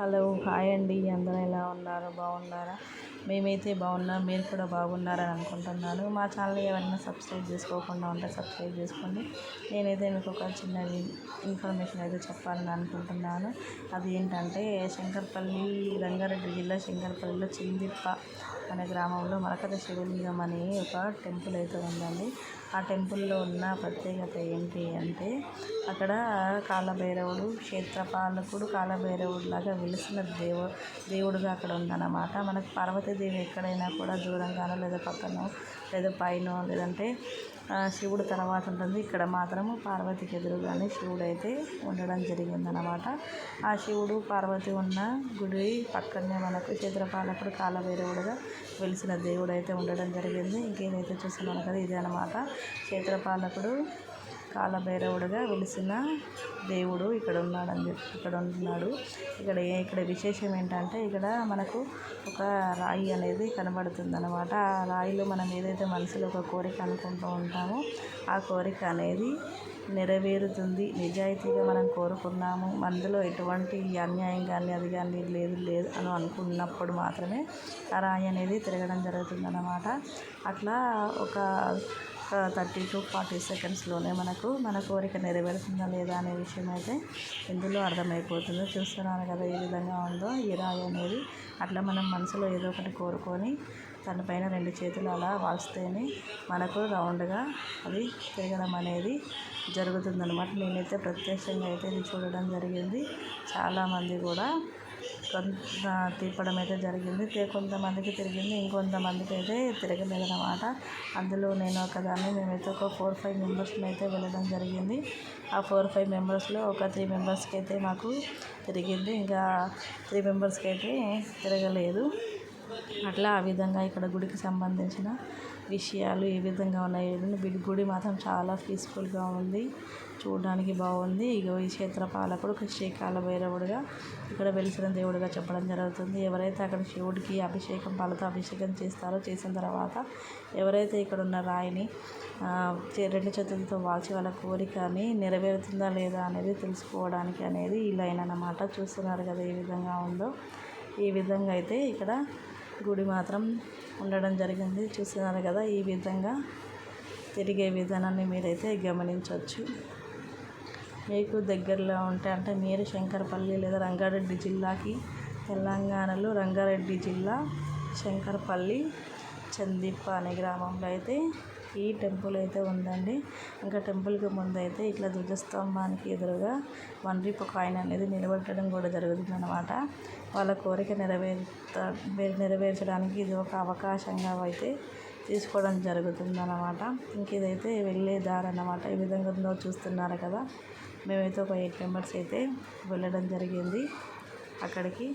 Hello hi అండి. అందరూ ఎలా ఉన్నారు? బాగున్నారా? మేమైతే బాగున్నాం. మీరు కూడా బాగున్నారని అనుకుంటున్నాను. మా ఛానల్ ఎవరైనా సబ్స్క్రైబ్ చేసుకోకుండా ఉంటే సబ్స్క్రైబ్ చేసుకోండి. నేనైతే మీకు ఒక చిన్న ఇన్ఫర్మేషన్ అయితే చెప్పాలని అనుకుంటున్నాను. అది ఏంటంటే శంకర్పల్లి రంగారెడ్డి జిల్లా శంకర్పల్లిలో చిందిప్ప అనే గ్రామంలో మరకత శివలింగం అనే ఒక టెంపుల్ అయితే ఉందండి. ఆ టెంపుల్లో ఉన్న ప్రత్యేకత ఏంటి అంటే అక్కడ కాలభైరవుడు క్షేత్రపాలకుడు కాలభైరవుడు లాగా తెలిసిన దేవు దేవుడుగా అక్కడ ఉందన్నమాట. మనకు పార్వతీదేవి ఎక్కడైనా కూడా దూరంగానో లేదా పక్కనో లేదా పైన లేదంటే శివుడు తర్వాత ఉంటుంది. ఇక్కడ మాత్రము పార్వతికి ఎదురుగానే శివుడు అయితే ఉండడం జరిగిందనమాట ఆ శివుడు పార్వతి ఉన్న గుడి పక్కనే మనకు క్షేత్రపాలకుడు కాలభైరవుడుగా వెలిసిన దేవుడు అయితే ఉండడం జరిగింది. ఇంకేదైతే చూస్తున్నాను కదా ఇదే అనమాట క్షేత్రపాలకుడు కాలభైరవుడుగా వెలిసిన దేవుడు ఇక్కడ ఉన్నాడని చెప్పి ఇక్కడ ఉంటున్నాడు ఇక్కడ ఇక్కడ విశేషం ఏంటంటే ఇక్కడ మనకు ఒక రాయి అనేది కనబడుతుంది అనమాట ఆ రాయిలో మనం ఏదైతే మనసులో ఒక కోరిక అనుకుంటూ ఉంటామో ఆ కోరిక అనేది నెరవేరుతుంది. నిజాయితీగా మనం కోరుకున్నాము. అందులో ఎటువంటి అన్యాయం కానీ అది కానీ లేదు లేదు అని అనుకున్నప్పుడు మాత్రమే ఆ రాయి అనేది తిరగడం జరుగుతుంది అన్నమాట అట్లా ఒక థర్టీ టు ఫార్టీ సెకండ్స్లోనే మనకు మన కోరిక నెరవేరుతుందా లేదా అనే విషయం అయితే ఇందులో అర్థమైపోతుంది. చూస్తున్నాను కదా ఏ విధంగా ఉందో ఈ రాయి అనేది. అట్లా మనం మనసులో ఏదో ఒకటి కోరుకొని దానిపైన రెండు చేతులు అలా వాల్స్తేనే మనకు రౌండ్గా అది తిరగడం అనేది జరుగుతుందన్నమాట. నేనైతే ప్రత్యక్షంగా అయితే ఇది చూడడం జరిగింది. చాలామంది కూడా తిప్పడం అయితే జరిగింది. కొంతమందికి తిరిగింది ఇంకొంతమందికి అయితే తిరగలేదు అనమాట అందులో నేను ఒకదాన్ని మేమైతే ఒక ఫోర్ ఫైవ్ మెంబర్స్ని అయితే వెళ్ళడం జరిగింది. ఆ ఫోర్ ఫైవ్ మెంబర్స్లో ఒక త్రీ మెంబర్స్కి అయితే మాకు తిరిగింది. ఇంకా త్రీ మెంబర్స్కి అయితే తిరగలేదు. అట్లా ఆ విధంగా ఇక్కడ గుడికి సంబంధించిన విషయాలు ఏ విధంగా ఉన్నాయి గుడి మాత్రం చాలా పీస్ఫుల్గా ఉంది. చూడడానికి బాగుంది. ఇగో ఈ క్షేత్రపాలకుడు శ్రీకాల భైరవుడుగా ఇక్కడ వెలిసిన దేవుడిగా చెప్పడం జరుగుతుంది. ఎవరైతే అక్కడ శివుడికి అభిషేకం పాలతో అభిషేకం చేస్తారో చేసిన తర్వాత ఎవరైతే ఇక్కడ ఉన్న రాయిని రెండు చేతులతో వాల్చి వాళ్ళ కోరికని నెరవేరుతుందా లేదా అనేది తెలుసుకోవడానికి అనేది ఈ లైన్ అన్నమాట. చూస్తున్నారు కదా ఏ విధంగా ఉందో. ఈ విధంగా అయితే ఇక్కడ గుడి మాత్రం ఉండడం జరిగింది. చూస్తున్నారు కదా ఈ విధంగా తిరిగే విధానాన్ని మీరైతే గమనించవచ్చు. మీకు దగ్గరలో ఉంటే అంటే మీరు శంకరపల్లి లేదా రంగారెడ్డి జిల్లాకి తెలంగాణలో రంగారెడ్డి జిల్లా శంకరపల్లి చందిప్ప అనే గ్రామంలో అయితే ఈ టెంపుల్ అయితే ఉందండి. ఇంకా టెంపుల్కి ముందు అయితే ఇట్లా ధ్వజస్తంభానికి ఎదురుగా వన్ రూపీ కాయిన్ అనేది నిలబెట్టడం కూడా జరుగుతుంది అనమాట వాళ్ళ కోరిక నెరవేర్త నెరవేర్చడానికి ఇది ఒక అవకాశంగా అయితే తీసుకోవడం జరుగుతుందన్నమాట. ఇంక ఇదైతే వెళ్ళే దారి అన్నమాట. ఈ విధంగా ఉందో చూస్తున్నారు కదా. మేమైతే ఒక ఎయిట్ మెంబర్స్ అయితే వెళ్ళడం జరిగింది. అక్కడికి